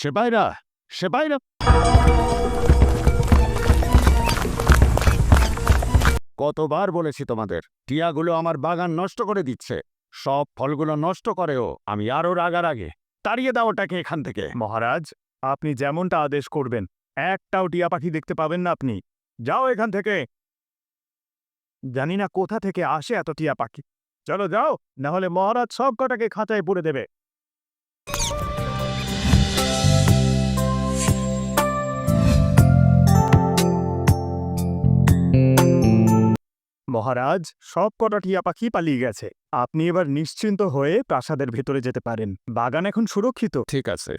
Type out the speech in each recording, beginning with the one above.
সেপাইরা সেপাইরা কতবার বলেছি তোমাদের, টিয়াগুলো আমার বাগান নষ্ট করে দিচ্ছে। সব ফলগুলো নষ্ট করেও আমি আরও রাগার আগে তাড়িয়ে দাও ওটাকে এখান থেকে। মহারাজ, আপনি যেমনটা আদেশ করবেন, একটাও টিয়া পাখি দেখতে পাবেন না আপনি। যাও এখান থেকে। জানি না কোথা থেকে আসে এত টিয়া পাখি। চলো যাও না হলে মহারাজ সব কটাকে খাঁচায় পুরে দেবে। মহারাজ সব কটা টিয়া পাখি পালিয়ে গেছে। আপনি এবার নিশ্চিন্ত হয়ে প্রাসাদের ভেতরে যেতে পারেন। বাগান এখন সুরক্ষিত। ঠিক আছে।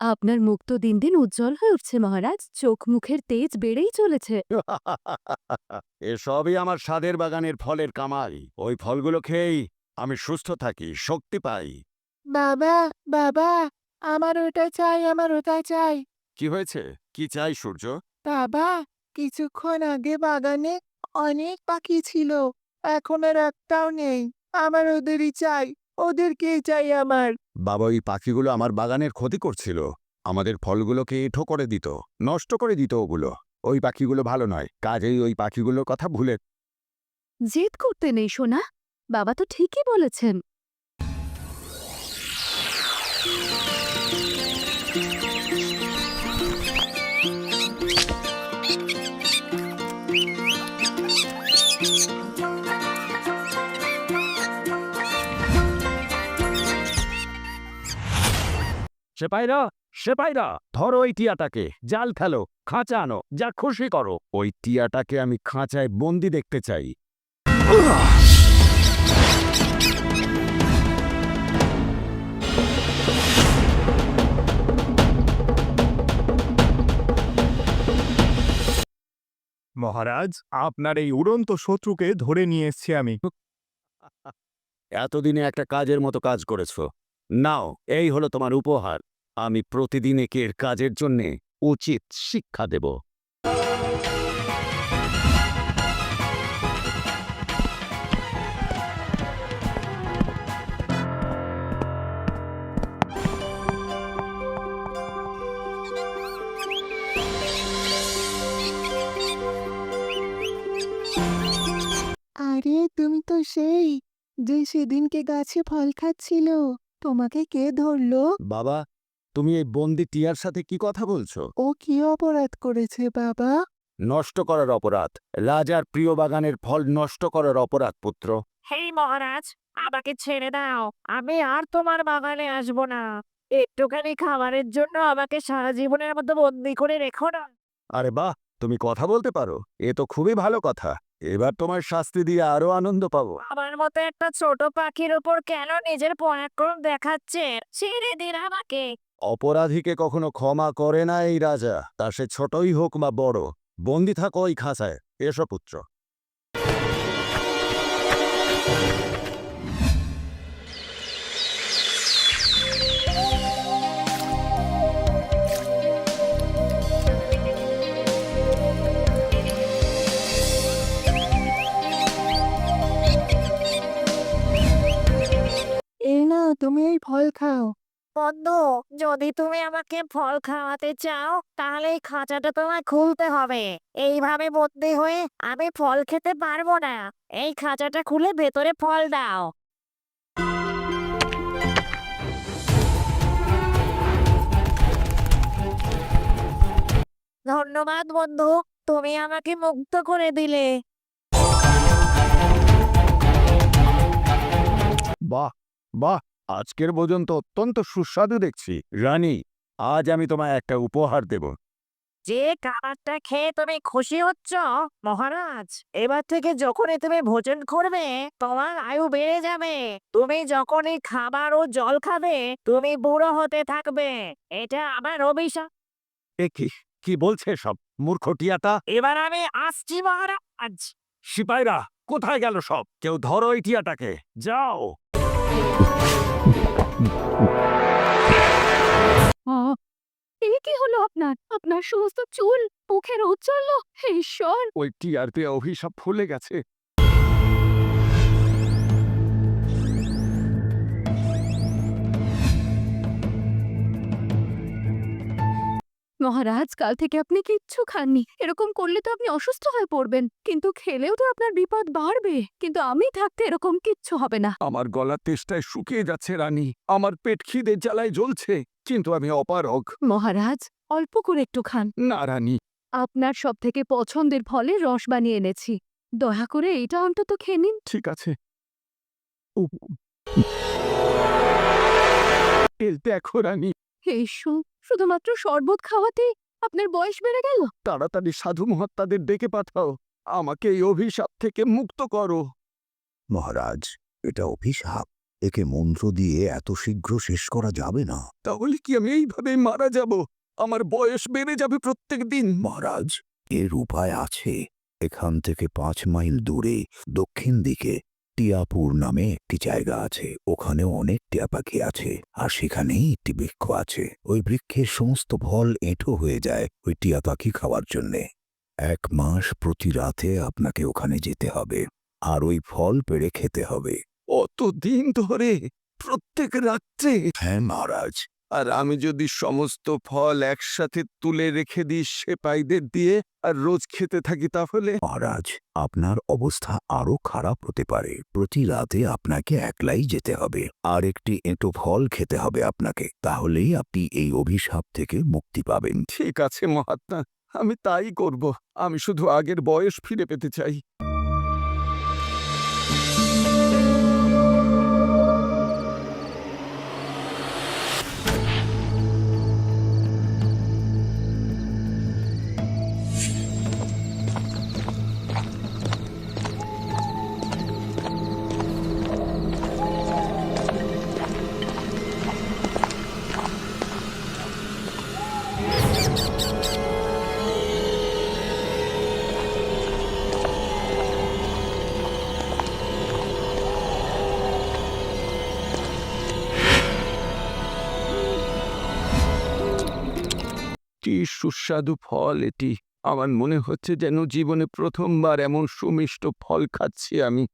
আপনার মুখ তো দিন দিন উজ্জ্বল হয়ে উঠছে মহারাজ। চোখ মুখের তেজ বেড়েই চলেছে। এসবই আমার স্বাদের বাগানের ফলের কামাল ওই ফলগুলো খেয়েই আমি সুস্থ থাকি শক্তি পাই। বাবা বাবা আমার ওটা চাই আমার ওটা চাই। কি হয়েছে? কি চাই সূর্য? বাবা কিছুক্ষণ আগে বাগানে অনেক পাখি ছিল এখন আর একটাও নেই আমার ওদেরই চাই ওদেরকেই চাই আমার। বাবা ওই পাখিগুলো আমার বাগানের ক্ষতি করছিল আমাদের ফলগুলোকে এঁঠো করে দিত নষ্ট করে দিত ওগুলো ওই পাখিগুলো ভালো নয় কাজেই ওই পাখিগুলোর কথা ভুলে জেদ করতে নেই সোনা। বাবা তো ঠিকই বলেছেন। সেপাইরা সেপাইরা ধরো ওই টিয়াটাকে জাল ফেলো খাঁচা আনো যা খুশি করো। ওই টিয়াটাকে আমি খাঁচায় বন্দি দেখতে চাই। মহারাজ, আপনার এই উড়ন্ত শত্রুকে ধরে নিয়ে এসছি আমি। এতদিনে একটা কাজের মতো কাজ করেছ। নাও, এই হলো তোমার উপহার। আমি প্রতিদিন একের কাজের জন্যে উচিত শিক্ষা দেব। আরে তুমি তো সেই যে সেদিনকে গাছে ফল খাচ্ছিল। তোমাকে কে ধরলো? বাবা তুমি এই বন্দি টিয়ার সাথে কি কথা বলছো? ও কি অপরাধ করেছে বাবা? নষ্ট করার অপরাধ। রাজার প্রিয় বাগানের ফল নষ্ট করার অপরাধ পুত্র। হেই মহারাজ আমাকে ছেড়ে দাও। আমি আর তোমার বাগানে আসব না। একটুখানি খাবারের জন্য আমাকে সারা জীবনের মতো বন্দি করে রেখো না। আরে বাহ তুমি কথা বলতে পারো। এ তো খুবই ভালো কথা। এবার তোমার শাস্তি দিয়ে আরও আনন্দ পাবো। আমার মতো একটা ছোট পাখির উপর কেন নিজের পরাক্রম দেখাচ্ছে? ছেড়ে দিন আমাকে। অপরাধীকে কখনো ক্ষমা করে না এই রাজা। তা সে ছোটই হোক বা বড় বন্দি থাকো ওই খাঁচায়। এসো পুত্র। বন্ধু যদি তুমি আমাকে ফল খাওয়াতে চাও, তাহলে এই খাঁচাটা তোমায় খুলতে হবে। এইভাবে বন্দি হয়ে আমি ফল খেতে পারব না। এই খাঁচাটা খুলে ভেতরে ফল দাও। ধন্যবাদ বন্ধু, তুমি আমাকে মুক্ত করে দিলে। বাহ বাহ আজকের ভোজন তো অত্যন্ত সুস্বাদু দেখছি। রানী আজ আমি তোমায় একটা উপহার দেব। যে খাবারটা খেয়ে তুমি খুশি হচ্ছ মহারাজ এবার থেকে যখনই তুমি ভোজন করবে তোমার আয়ু বেড়ে যাবে। তুমি যখনই খাবার ও জল খাবে তুমি বুড়ো হতে থাকবে। এটা আমার অভিশাপ। এ কি কি বলছে সব মূর্খ টিয়াটা এবার আমি আসছি মহারাজ। সিপাইরা কোথায় গেল সব? কেউ ধরো এই টিয়াটাকে। যাও। এ কি হলো আপনার? আপনার সমস্ত চুল, মুখের উজ্জ্বল ঈশ্বর! ওই দেয়া অভিশাপ ফুলে গেছে। মহারাজ কাল থেকে আপনি কিচ্ছু খাননি। এরকম করলে তো আপনি অসুস্থ হয়ে পড়বেন। কিন্তু খেলেও তো আপনার বিপদ বাড়বে। কিন্তু আমি থাকতে এরকম কিচ্ছু হবে না। আমার গলার তেষ্টায় শুকিয়ে যাচ্ছে রানী। আমার পেট খিদে জ্বালায় জ্বলছে কিন্তু আমি অপারগ। মহারাজ অল্প করে একটু খান। না রানী। আপনার সব থেকে পছন্দের ফলের রস বানিয়ে এনেছি। দয়া করে এইটা অন্তত খেয়ে নিন। ঠিক আছে। দেখো রানী। ঈশ্বর শুধুমাত্র শরবত খাওয়াতেই আপনার বয়স বেড়ে গেল? তাড়াতাড়ি সাধু মহাত্মাদের ডেকে পাঠাও আমাকে এই অভিশাপ থেকে মুক্ত করো। মহারাজ এটা অভিশাপ একে মন্ত্র দিয়ে এত শীঘ্র শেষ করা যাবে না। তাহলে কি আমি এইভাবে মারা যাব? আমার বয়স বেড়ে যাবে প্রত্যেক দিন। মহারাজ এর উপায় আছে। এখান থেকে পাঁচ মাইল দূরে দক্ষিণ দিকে টিয়াপুর নামে একটি জায়গা আছে। ওখানে অনেক টিয়া পাখি আছে আর সেখানেই একটি বৃক্ষ আছে। ওই বৃক্ষের সমস্ত ফল এঁটো হয়ে যায় ওই টিয়া পাখি খাওয়ার জন্যে। এক মাস প্রতি রাতে আপনাকে ওখানে যেতে হবে আর ওই ফল পেড়ে খেতে হবে। অতদিন ধরে প্রত্যেক রাত্রে? হ্যাঁ মহারাজ। আর আমি যদি সমস্ত ফল একসাথে তুলে রেখে দিই সেপাইদের দিয়ে আর রোজ খেতে থাকি তাহলে? মহারাজ আপনার অবস্থা আরও খারাপ হতে পারে। প্রতি রাতে আপনাকে একলাই যেতে হবে। আর একটি এঁটো ফল খেতে হবে আপনাকে। তাহলেই আপনি এই অভিশাপ থেকে মুক্তি পাবেন। ঠিক আছে মহাত্মা আমি তাই করব। আমি শুধু আগের বয়স ফিরে পেতে চাই। কি সুস্বাদু ফল এটি। আমার মনে হচ্ছে যেন জীবনে প্রথমবার এমন সুমিষ্ট ফল খাচ্ছি আমি।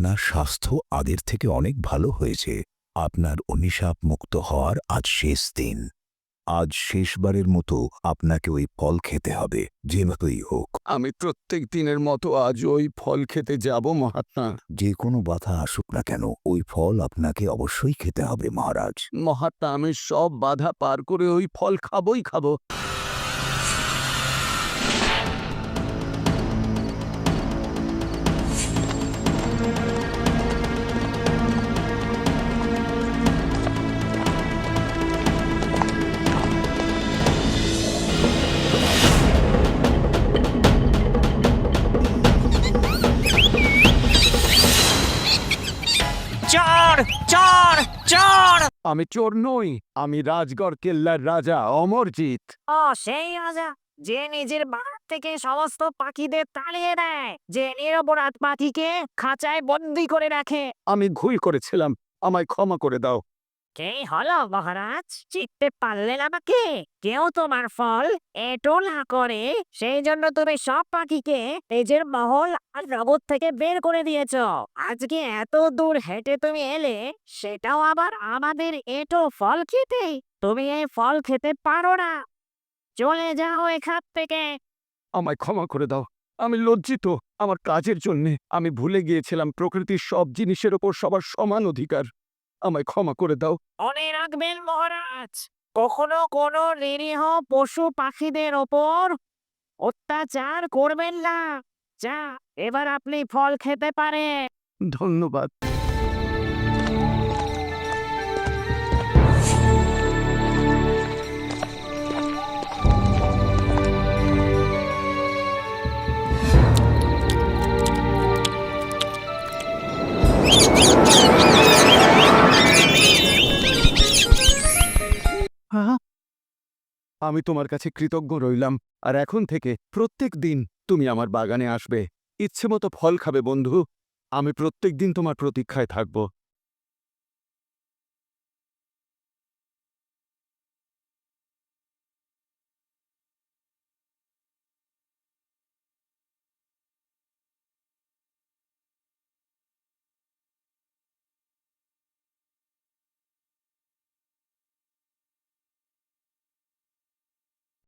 আপনার স্বাস্থ্য আগের থেকে অনেক ভালো হয়েছে। আপনার অনিশাপ মুক্ত হওয়ার আজ শেষ দিন। আজ শেষবারের মতো আপনাকে ওই ফল খেতে হবে যেভাবেই হোক। আমি প্রত্যেক দিনের মতো আজ ওই ফল খেতে যাব মহাত্মা। যে কোনো বাধা আসুক না কেন ওই ফল আপনাকে অবশ্যই খেতে হবে মহারাজ। মহাত্মা আমি সব বাধা পার করে ওই ফল খাবই খাব। আমি চোর নই আমি রাজগড় কেল্লার রাজা অমরজিৎ। ও সেই রাজা যে নিজের বাড়ি থেকে সমস্ত পাখিদের তাড়িয়ে দেয় যে নিরপরাধ পাখিকে খাঁচায় বন্দি করে রাখে। আমি ভুল করেছিলাম আমায় ক্ষমা করে দাও। কে হলো মহারাজ? চিনতে পারলেন আমাকে? কেউ তোমার ফল এটো না করে, সেই জন্য তুমি সব পাখিকে নিজের মহল আর জগৎ থেকে বের করে দিয়েছ। আজকে এত দূর হেঁটে তুমি এলে, সেটাও আবার আমাদের এটো ফল খেতে? তুমি এই ফল খেতে পারো না। চলে যাও এখান থেকে। আমায় ক্ষমা করে দাও। আমি লজ্জিত আমার কাজের জন্যে। আমি ভুলে গিয়েছিলাম প্রকৃতির সব জিনিসের ওপর সবার সমান অধিকার। আমায় ক্ষমা করে দাও। মনে রাখবেন মহারাজ কখনো কোনো নিরীহ পশু পাখিদের ওপর অত্যাচার করবেন না। যা এবার আপনি ফল খেতে পারেন। ধন্যবাদ। আমি তোমার কাছে কৃতজ্ঞ রইলাম, আর এখন থেকে প্রত্যেক দিন তুমি আমার বাগানে আসবে। ইচ্ছে মতো ফল খাবে, বন্ধু। আমি প্রত্যেক দিন তোমার প্রতীক্ষায় থাকব।